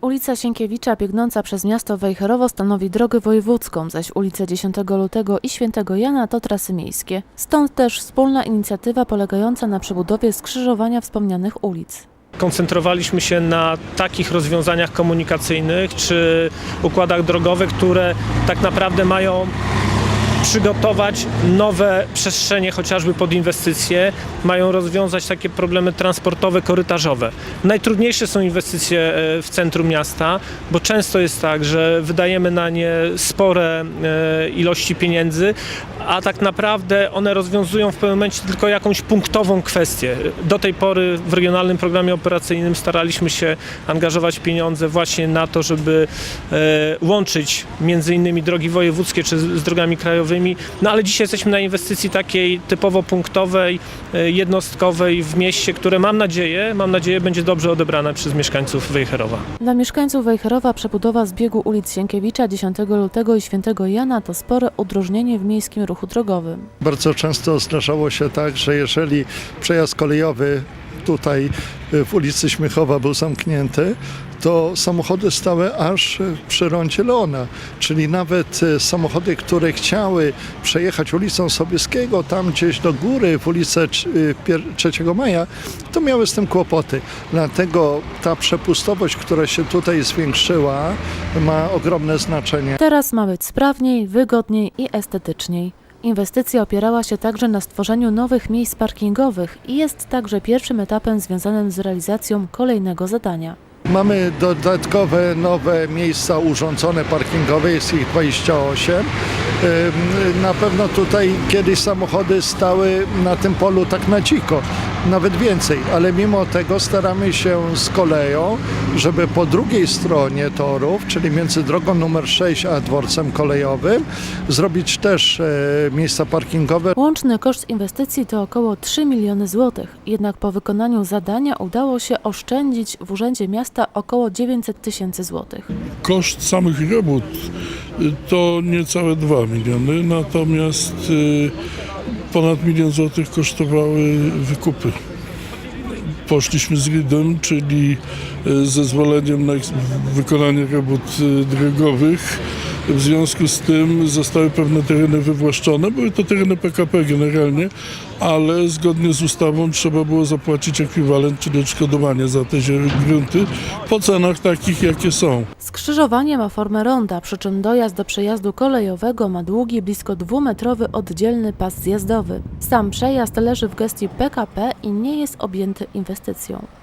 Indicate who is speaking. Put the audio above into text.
Speaker 1: Ulica Sienkiewicza biegnąca przez miasto Wejherowo stanowi drogę wojewódzką, zaś ulice 10 lutego i Świętego Jana to trasy miejskie. Stąd też wspólna inicjatywa polegająca na przebudowie skrzyżowania wspomnianych ulic.
Speaker 2: koncentrowaliśmy się na takich rozwiązaniach komunikacyjnych czy układach drogowych, które tak naprawdę mają przygotować nowe przestrzenie chociażby pod inwestycje, mają rozwiązać takie problemy transportowe, korytarzowe. Najtrudniejsze są inwestycje e, w centrum miasta, bo często jest tak, że wydajemy na nie spore e, ilości pieniędzy, a tak naprawdę one rozwiązują w pewnym momencie tylko jakąś punktową kwestię. Do tej pory w regionalnym programie operacyjnym staraliśmy się angażować pieniądze właśnie na to, żeby e, łączyć między innymi drogi wojewódzkie czy z, z drogami krajowymi, no ale dzisiaj jesteśmy na inwestycji takiej typowo punktowej, e, jednostkowej w mieście, które mam nadzieję, mam nadzieję będzie dobrze odebrane przez mieszkańców Wejherowa.
Speaker 1: Dla mieszkańców Wejherowa przebudowa zbiegu ulic Sienkiewicza 10 lutego i Świętego Jana to spore udrożnienie w miejskim ruchu drogowym.
Speaker 3: Bardzo często zdarzało się tak, że jeżeli przejazd kolejowy tutaj y, w ulicy Śmiechowa był zamknięty, to samochody stały aż przy rondzie Leona. Czyli nawet y, samochody, które chciały przejechać ulicą Sobieskiego, tam gdzieś do góry, w ulicę Trz- y, Pier- 3 Maja, to miały z tym kłopoty. Dlatego ta przepustowość, która się tutaj zwiększyła, ma ogromne znaczenie.
Speaker 1: Teraz ma być sprawniej, wygodniej i estetyczniej. Inwestycja opierała się także na stworzeniu nowych miejsc parkingowych i jest także pierwszym etapem związanym z realizacją kolejnego zadania.
Speaker 3: Mamy dodatkowe nowe miejsca urządzone parkingowe, jest ich 28. Ym, Na pewno tutaj kiedyś samochody stały na tym polu tak na dziko, nawet więcej, ale mimo tego staramy się z koleją, żeby po drugiej stronie torów, czyli między drogą numer 6 a dworcem kolejowym, zrobić też e, miejsca parkingowe.
Speaker 1: Łączny koszt inwestycji to około 3 miliony złotych, jednak po wykonaniu zadania udało się oszczędzić w Urzędzie Miasta około 900 tysięcy złotych.
Speaker 4: Koszt samych robót y, to niecałe 2 miliony, natomiast y, ponad milion złotych kosztowały wykupy. Poszliśmy z RID-em, czyli y, zezwoleniem na wykonanie robót y, drogowych. W związku z tym zostały pewne tereny wywłaszczone. Były to tereny PKP generalnie, ale zgodnie z ustawą trzeba było zapłacić ekwiwalent, czyli odszkodowanie za te grunty po cenach takich, jakie są.
Speaker 1: Skrzyżowanie ma formę ronda, przy czym dojazd do przejazdu kolejowego ma długi, blisko dwumetrowy oddzielny pas zjazdowy. Sam przejazd leży w gestii PKP i nie jest objęty inwestycją.